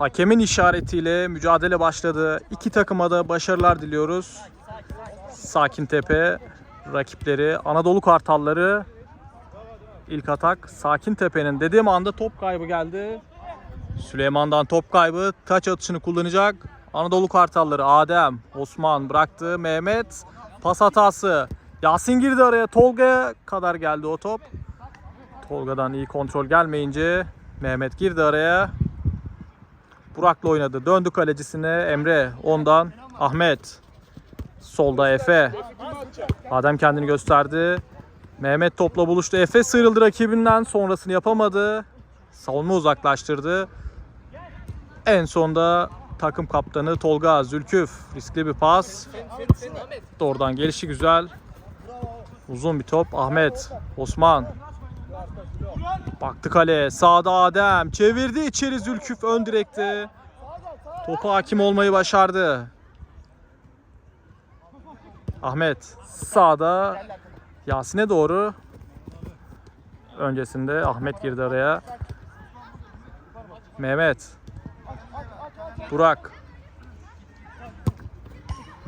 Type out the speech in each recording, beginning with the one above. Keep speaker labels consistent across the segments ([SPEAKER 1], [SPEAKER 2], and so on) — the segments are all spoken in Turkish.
[SPEAKER 1] Hakemin işaretiyle mücadele başladı. İki takıma da başarılar diliyoruz. Sakin Tepe rakipleri Anadolu Kartalları ilk atak Sakin Tepe'nin dediğim anda top kaybı geldi. Süleyman'dan top kaybı taç atışını kullanacak. Anadolu Kartalları Adem, Osman bıraktı. Mehmet pas hatası. Yasin girdi araya. Tolga'ya kadar geldi o top. Tolga'dan iyi kontrol gelmeyince Mehmet girdi araya. Burak'la oynadı. Döndü kalecisine Emre. Ondan Ahmet. Solda Efe. Adem kendini gösterdi. Mehmet topla buluştu. Efe sıyrıldı rakibinden. Sonrasını yapamadı. Savunma uzaklaştırdı. En sonda takım kaptanı Tolga Zülküf. Riskli bir pas. Doğrudan gelişi güzel. Uzun bir top. Ahmet. Osman. Baktı kaleye. Sağda Adem. Çevirdi içeri Zülküf ön direkte. Topa hakim olmayı başardı. Ahmet sağda Yasin'e doğru. Öncesinde Ahmet girdi araya. Mehmet. Burak.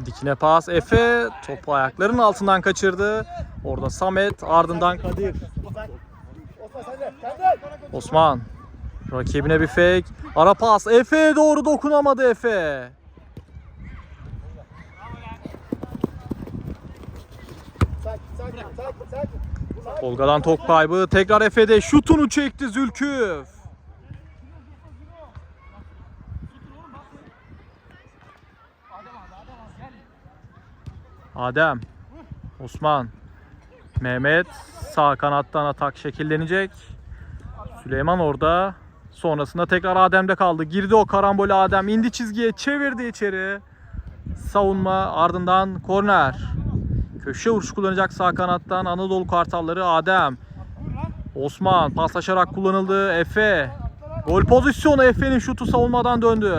[SPEAKER 1] Dikine pas. Efe topu ayaklarının altından kaçırdı. Orada Samet ardından Kadir. Osman. Rakibine bir fake. Ara pas. Efe'ye doğru dokunamadı Efe. Tolga'dan top kaybı. Tekrar Efe'de şutunu çekti Zülküf. Adem. Osman. Mehmet. Sağ kanattan atak şekillenecek. Süleyman orada. Sonrasında tekrar Adem'de kaldı. Girdi o karambole Adem. indi çizgiye çevirdi içeri. Savunma ardından korner. Köşe vuruş kullanacak sağ kanattan Anadolu Kartalları Adem. Osman paslaşarak kullanıldı. Efe. Gol pozisyonu Efe'nin şutu savunmadan döndü.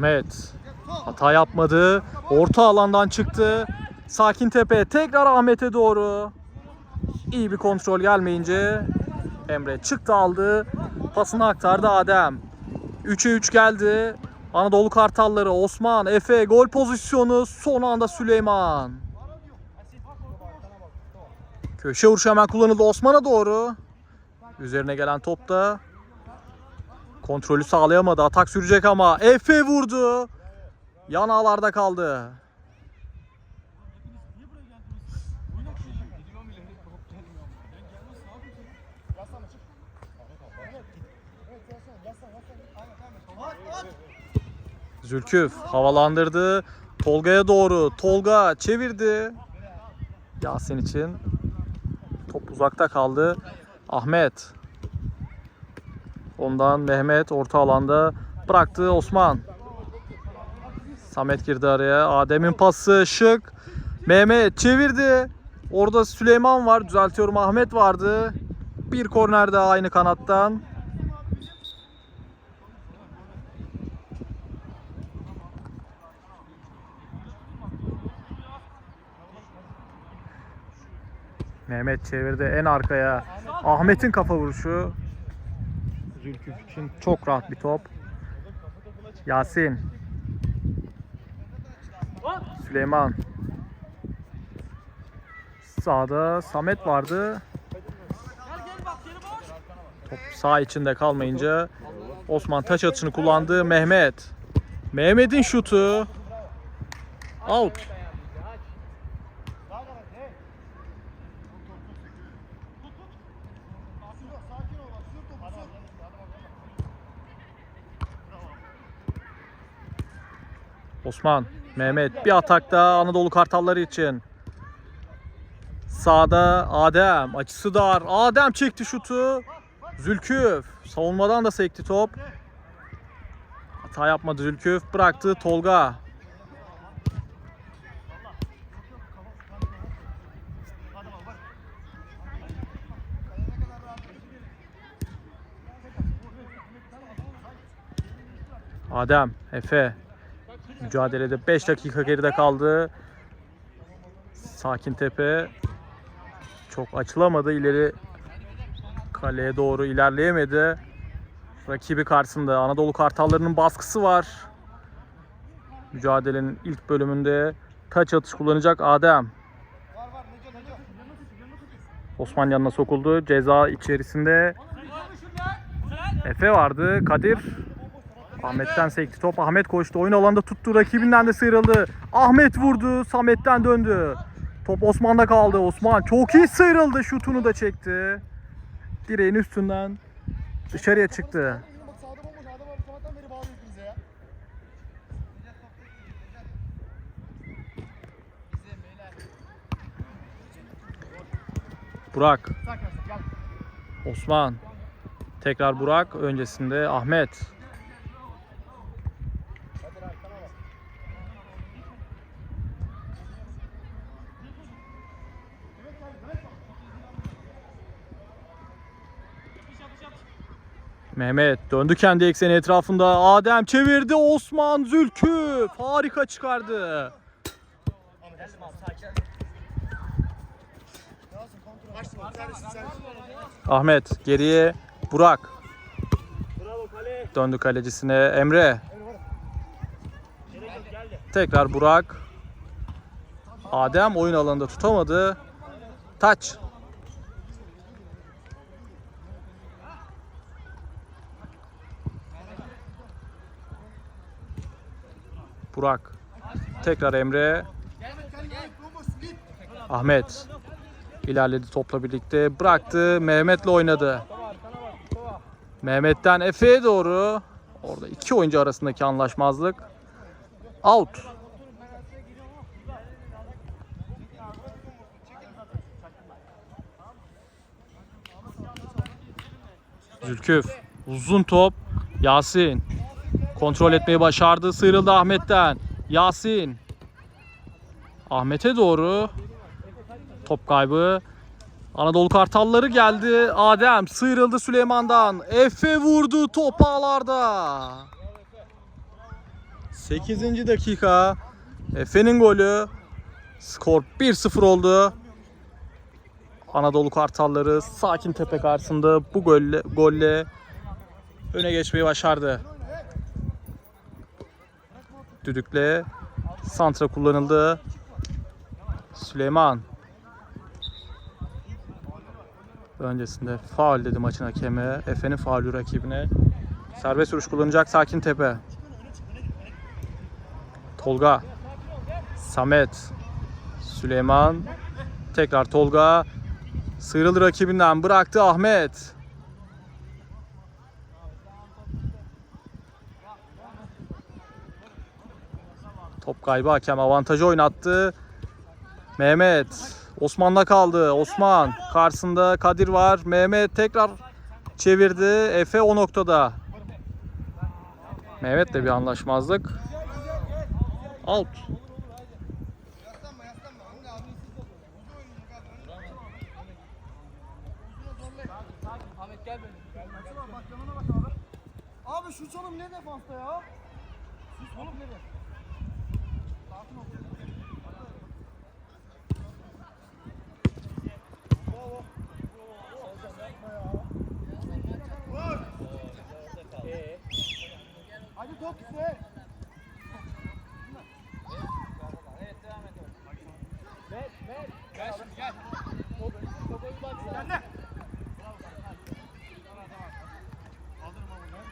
[SPEAKER 1] Ahmet hata yapmadı. Orta alandan çıktı. Sakin tepe tekrar Ahmet'e doğru. İyi bir kontrol gelmeyince Emre çıktı aldı. Pasını aktardı Adem. 3'e 3 geldi. Anadolu Kartalları Osman, Efe gol pozisyonu son anda Süleyman. Köşe vuruşu hemen kullanıldı Osman'a doğru. Üzerine gelen top da Kontrolü sağlayamadı. Atak sürecek ama Efe vurdu. Yan ağlarda kaldı. Zülküf havalandırdı. Tolga'ya doğru. Tolga çevirdi. Yasin için. Top uzakta kaldı. Ahmet Ondan Mehmet orta alanda bıraktı Osman. Samet girdi araya. Adem'in pası şık. Mehmet çevirdi. Orada Süleyman var. Düzeltiyorum Ahmet vardı. Bir korner daha aynı kanattan. Mehmet çevirdi en arkaya. Ahmet'in kafa vuruşu. Zülküf için çok rahat bir top. Yasin. Süleyman. Sağda Samet vardı. Top sağ içinde kalmayınca Osman taç atışını kullandı. Mehmet. Mehmet'in şutu. Out. Osman, Mehmet bir atakta Anadolu Kartalları için. Sağda Adem. Açısı dar. Adem çekti şutu. Zülküf. Savunmadan da sekti top. Hata yapmadı Zülküf. Bıraktı Tolga. Adem, Efe, Mücadelede 5 dakika geride kaldı. Sakin Tepe çok açılamadı. ileri kaleye doğru ilerleyemedi. Rakibi karşısında Anadolu Kartallarının baskısı var. Mücadelenin ilk bölümünde taç atış kullanacak Adem. Osman yanına sokuldu. Ceza içerisinde Efe vardı. Kadir Ahmet'ten sekti top. Ahmet koştu. Oyun alanda tuttu. Rakibinden de sıyrıldı. Ahmet vurdu. Samet'ten döndü. Top Osman'da kaldı. Osman çok iyi sıyrıldı. Şutunu da çekti. Direğin üstünden dışarıya çıktı. Burak. Osman. Tekrar Burak. Öncesinde Ahmet. Mehmet döndü kendi ekseni etrafında. Adem çevirdi. Osman Zülkü harika çıkardı. Ahmet geriye Burak. Döndü kalecisine Emre. Tekrar Burak. Adem oyun alanında tutamadı. Taç. Burak. Tekrar Emre. Ahmet ilerledi topla birlikte bıraktı Mehmet'le oynadı. Mehmet'ten Efe'ye doğru orada iki oyuncu arasındaki anlaşmazlık out. Zülküf uzun top Yasin kontrol etmeyi başardı sıyrıldı Ahmet'ten Yasin Ahmet'e doğru top kaybı. Anadolu Kartalları geldi. Adem sıyrıldı Süleyman'dan. Efe vurdu top ağlarda. 8. dakika. Efe'nin golü. Skor 1-0 oldu. Anadolu Kartalları Sakin Tepe karşısında bu golle, golle öne geçmeyi başardı. Düdükle santra kullanıldı. Süleyman. Öncesinde faul dedi maçın hakemi. Efe'nin faulü rakibine. Serbest vuruş kullanacak Sakin Tepe. Tolga. Samet. Süleyman. Tekrar Tolga. Sıyrıldı rakibinden. Bıraktı Ahmet. Top kaybı hakem avantajı oynattı. Mehmet Osman'da kaldı. Osman karşısında Kadir var. Mehmet tekrar çevirdi. Efe o noktada. Mehmet'le bir anlaşmazlık. Out.
[SPEAKER 2] Abi. Şu çalım ne defansta ya? Sus oğlum ne Hadi top size.
[SPEAKER 3] Evet devam et. Ver ver. Gel şimdi gel. Top, topa bir baksana.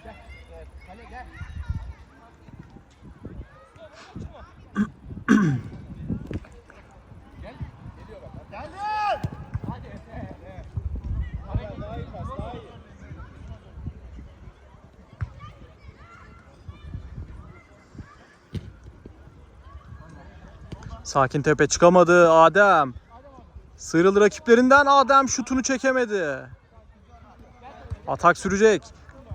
[SPEAKER 2] Gel
[SPEAKER 3] Evet, Kale gel.
[SPEAKER 2] Geldi.
[SPEAKER 3] Hadi Efe. Hareket daha iyi pas daha iyi.
[SPEAKER 1] Sakin Tepe çıkamadı. Adem. Sıyrıldı rakiplerinden. Adem şutunu çekemedi. Atak sürecek.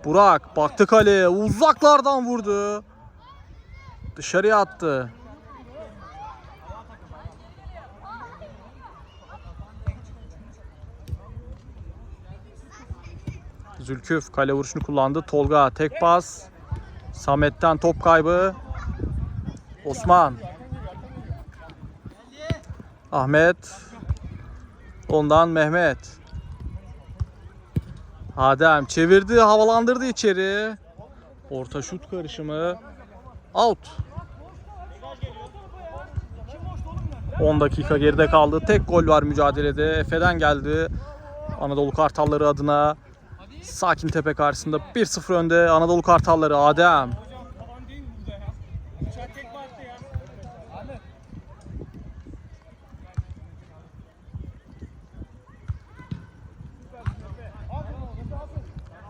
[SPEAKER 1] Burak baktı kaleye. Uzaklardan vurdu. Dışarıya attı. Zülküf kale vuruşunu kullandı. Tolga tek pas. Samet'ten top kaybı. Osman. Ahmet. Ondan Mehmet. Adem çevirdi, havalandırdı içeri. Orta şut karışımı. Out. 10 dakika geride kaldı. Tek gol var mücadelede. Efe'den geldi. Anadolu Kartalları adına. Sakin Tepe karşısında 1-0 önde Anadolu Kartalları Adem.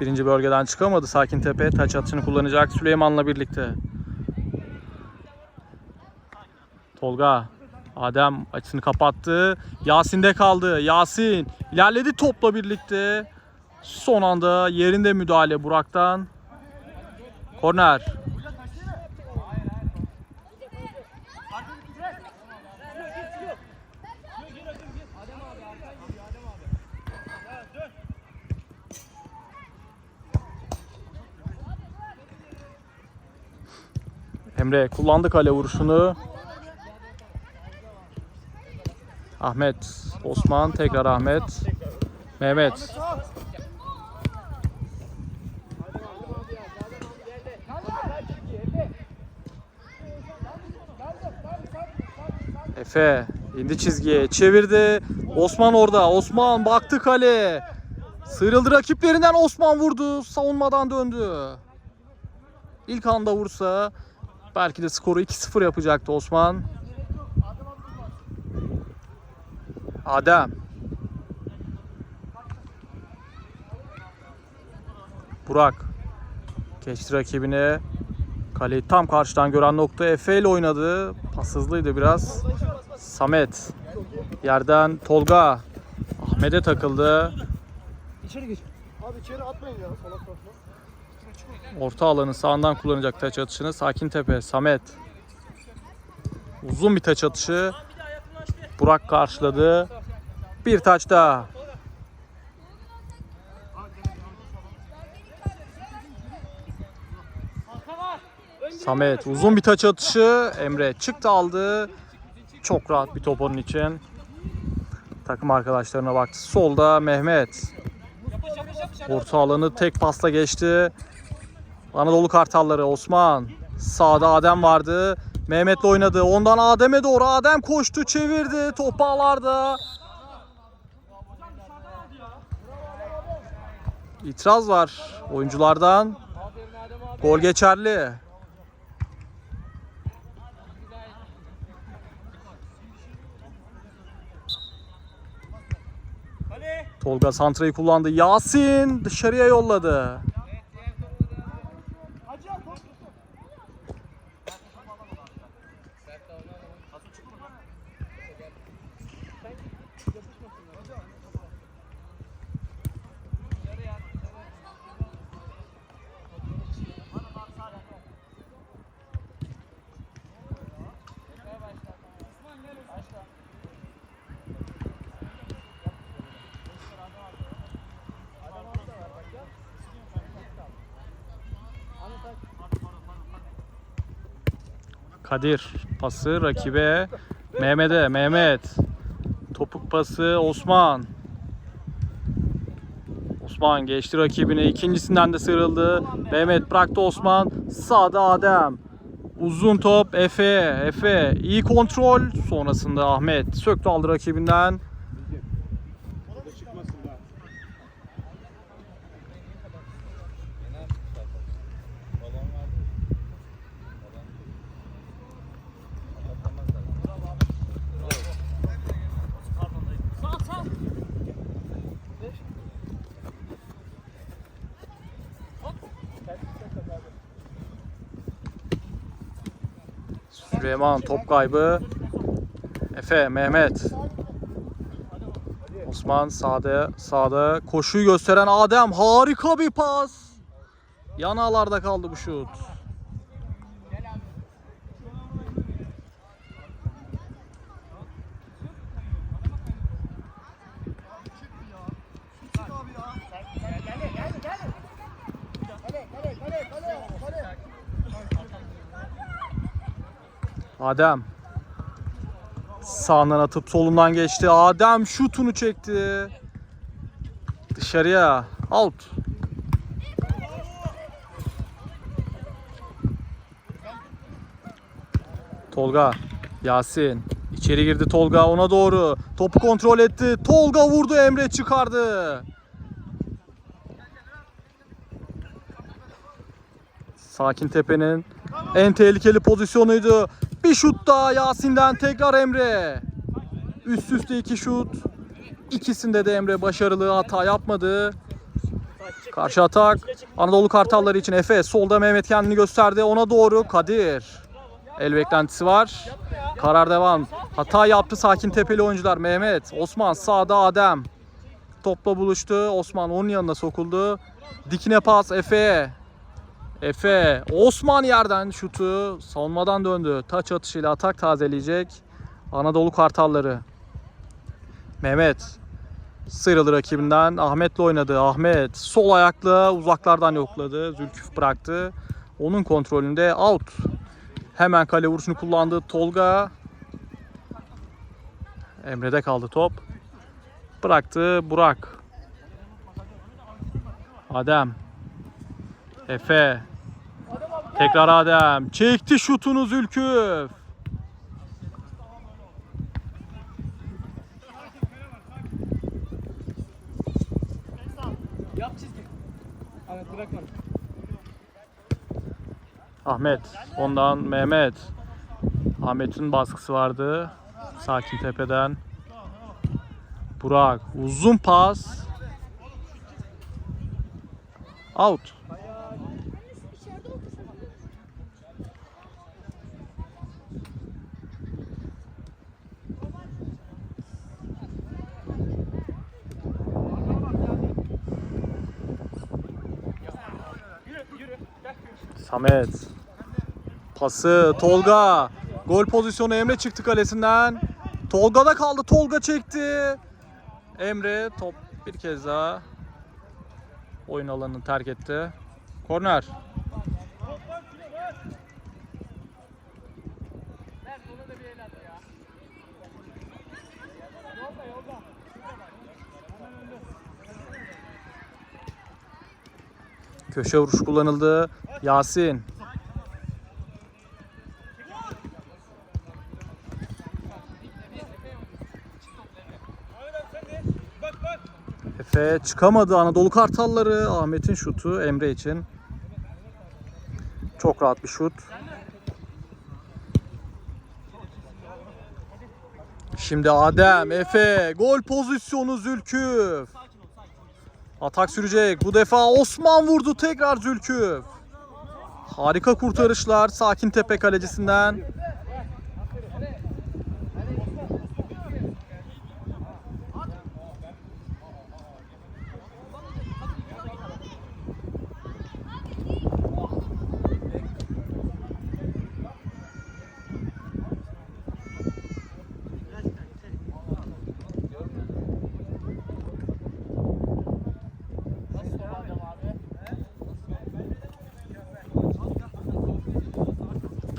[SPEAKER 1] Birinci bölgeden çıkamadı Sakin Tepe. Taç atışını kullanacak Süleyman'la birlikte. Tolga. Adem açısını kapattı. Yasin'de kaldı. Yasin ilerledi topla birlikte. Son anda yerinde müdahale Burak'tan. Korner. Emre kullandı kale vuruşunu. Ahmet, Osman, tekrar Ahmet. Mehmet. Efe indi çizgiye çevirdi. Osman orada. Osman baktı kale. Sıyrıldı rakiplerinden Osman vurdu. Savunmadan döndü. İlk anda vursa belki de skoru 2-0 yapacaktı Osman. Adem. Burak. Geçti rakibine. Kaleyi tam karşıdan gören nokta Efe ile oynadı. Pas hızlıydı biraz. Samet. Yerden Tolga. Ahmet'e takıldı.
[SPEAKER 2] İçeri geç. Abi içeri atmayın ya salak salak.
[SPEAKER 1] Orta alanı sağından kullanacak taç atışını. Sakin Tepe. Samet. Uzun bir taç atışı. Burak karşıladı. Bir taç daha. Samet uzun bir taç atışı. Emre çıktı aldı. Çok rahat bir top onun için. Takım arkadaşlarına baktı. Solda Mehmet. Orta alanı tek pasla geçti. Anadolu Kartalları Osman. Sağda Adem vardı. Mehmet'le oynadı. Ondan Adem'e doğru. Adem koştu, çevirdi. Top ağlarda. İtiraz var oyunculardan. Gol geçerli. Tolga Santra'yı kullandı. Yasin dışarıya yolladı. Kadir pası rakibe. Mehmet'e. Mehmet. Topuk pası Osman. Osman geçti rakibine. ikincisinden de sıyrıldı. Mehmet bıraktı Osman. Sağda Adem. Uzun top Efe. Efe iyi kontrol. Sonrasında Ahmet söktü aldı rakibinden. Süleyman top kaybı. Efe, Mehmet. Osman sağda, sağda. Koşuyu gösteren Adem. Harika bir pas. Yanağlarda kaldı bu şut.
[SPEAKER 2] Çık abi ya. Kale kale kale kale. Kale kale kale kale. Kale.
[SPEAKER 1] Adem. Sağından atıp solundan geçti. Adem şutunu çekti. Dışarıya. Out. Tolga. Yasin. İçeri girdi Tolga ona doğru. Topu kontrol etti. Tolga vurdu Emre çıkardı. Sakin Tepe'nin en tehlikeli pozisyonuydu. Bir şut daha Yasin'den tekrar Emre. Üst üste iki şut. İkisinde de Emre başarılı hata yapmadı. Karşı atak Anadolu Kartalları için Efe solda Mehmet kendini gösterdi. Ona doğru Kadir. El beklentisi var. Karar devam. Hata yaptı Sakin Tepeli oyuncular. Mehmet, Osman sağda Adem. Topla buluştu. Osman onun yanına sokuldu. Dikine pas Efe'ye. Efe, Osman yerden şutu savunmadan döndü. Taç atışıyla atak tazeleyecek Anadolu Kartalları. Mehmet sıyrıldı rakibinden. Ahmet'le oynadı. Ahmet sol ayakla uzaklardan yokladı. Zülküf bıraktı. Onun kontrolünde out. Hemen kale vuruşunu kullandı Tolga. Emre'de kaldı top. Bıraktı Burak. Adem. Efe. Tekrar Adem. Çekti şutunu Zülküf. Ahmet. Ondan Mehmet. Ahmet'in baskısı vardı. Sakin tepeden. Burak. Uzun pas. Out. Samet. Pası Tolga. Gol pozisyonu Emre çıktı kalesinden. Tolga'da kaldı. Tolga çekti. Emre top bir kez daha oyun alanını terk etti. Korner. Köşe vuruş kullanıldı. Yasin. Efe çıkamadı. Anadolu Kartalları. Ahmet'in şutu Emre için. Çok rahat bir şut. Şimdi Adem, Efe, gol pozisyonu Zülküf. Atak sürecek. Bu defa Osman vurdu tekrar Zülküf. Harika kurtarışlar Sakin Tepe kalecisinden.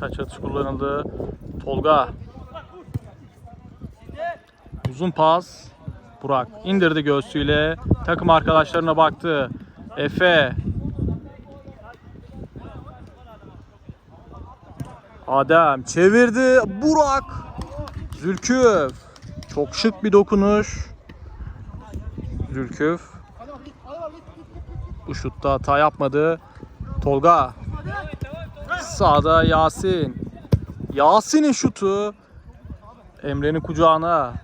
[SPEAKER 1] Taç atış kullanıldı. Tolga. Uzun pas. Burak indirdi göğsüyle. Takım arkadaşlarına baktı. Efe. Adem çevirdi. Burak. Zülküf. Çok şık bir dokunuş. Zülküf. Bu şutta hata yapmadı. Tolga. Sağda Yasin. Yasin'in şutu. Emre'nin kucağına.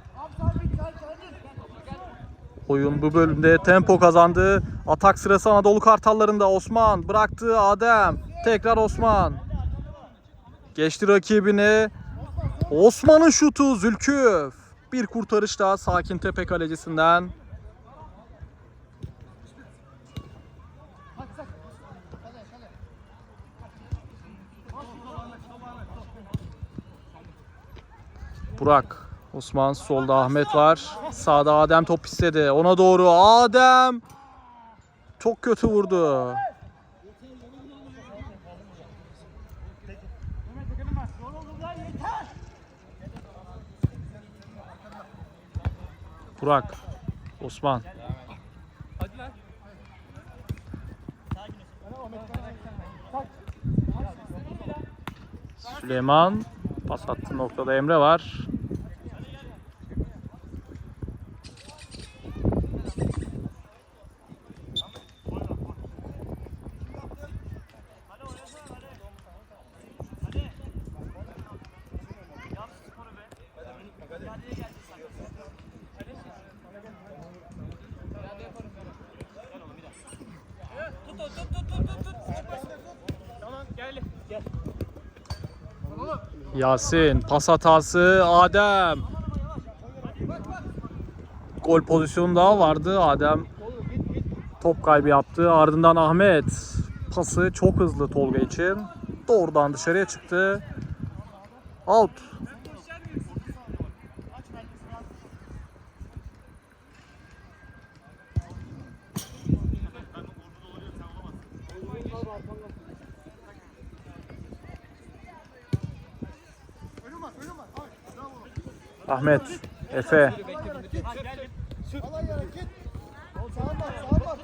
[SPEAKER 1] Oyun bu bölümde tempo kazandı. Atak sırası Anadolu Kartallarında Osman bıraktı Adem. Tekrar Osman. Geçti rakibini. Osman'ın şutu Zülküf. Bir kurtarış daha Sakin Tepe kalecisinden. Burak. Osman solda Ahmet var. Sağda Adem top istedi. Ona doğru Adem. Çok kötü vurdu. Burak. Osman. Süleyman. Pas attığı noktada Emre var. Yasin pas hatası Adem. Gol pozisyonu daha vardı. Adem top kaybı yaptı. Ardından Ahmet pası çok hızlı Tolga için. Doğrudan dışarıya çıktı. Out.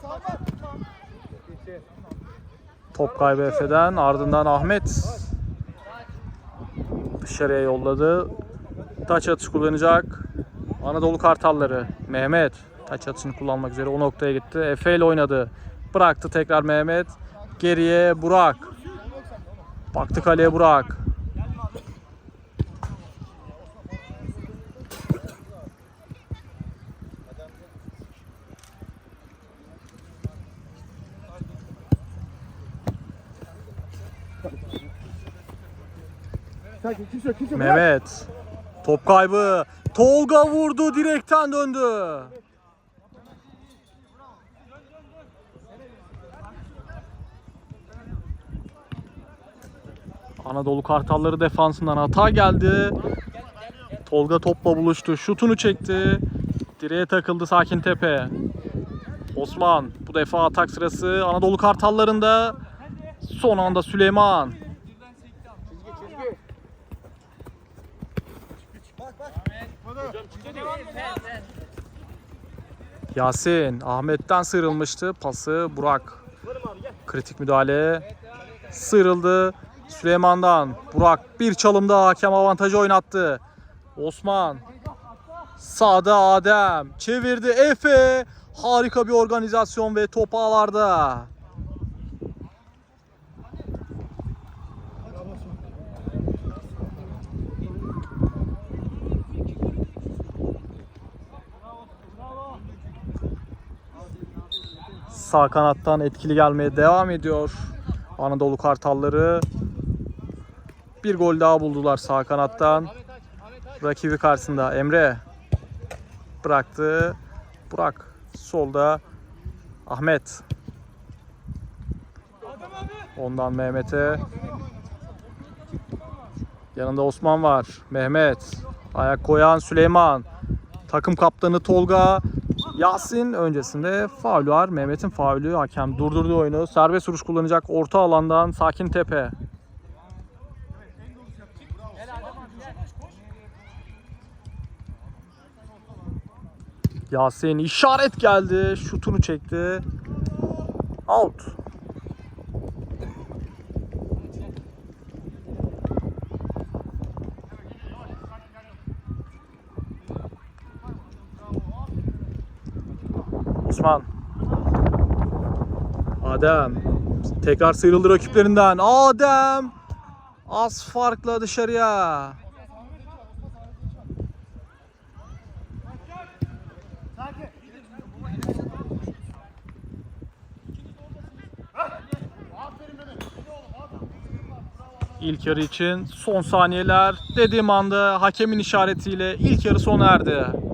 [SPEAKER 2] Sağa bak.
[SPEAKER 1] Top kaybı Efe'den. Ardından Ahmet dışarıya yolladı. Taç atış kullanacak. Anadolu Kartalları. Mehmet taç atışını kullanmak üzere o noktaya gitti. Efe ile oynadı. Bıraktı tekrar Mehmet. Geriye Burak. Baktı kaleye Burak.
[SPEAKER 2] Sakin, kimse yok, kimse yok.
[SPEAKER 1] Mehmet. Top kaybı. Tolga vurdu direkten döndü. Anadolu Kartalları defansından hata geldi. Tolga topla buluştu. Şutunu çekti. Direğe takıldı Sakin Tepe. Osman bu defa atak sırası Anadolu Kartallarında. Son anda Süleyman. Yasin Ahmet'ten sıyrılmıştı. Pası Burak. Kritik müdahale. Sıyrıldı. Süleyman'dan. Burak bir çalımda hakem avantajı oynattı. Osman. Sağda Adem. Çevirdi Efe. Harika bir organizasyon ve top ağlarda. Sağ kanattan etkili gelmeye devam ediyor. Anadolu Kartalları bir gol daha buldular sağ kanattan. Rakibi karşısında Emre bıraktı. Burak solda Ahmet. Ondan Mehmet'e. Yanında Osman var. Mehmet. Ayak koyan Süleyman. Takım kaptanı Tolga. Yasin öncesinde faul var. Mehmet'in faulü hakem durdurdu oyunu. Serbest vuruş kullanacak orta alandan Sakin Tepe. Yasin işaret geldi. Şutunu çekti. Out. Osman. Adem. Tekrar sıyrıldı rakiplerinden. Adem. Az farkla dışarıya. İlk yarı için son saniyeler dediğim anda hakemin işaretiyle ilk yarı sona erdi.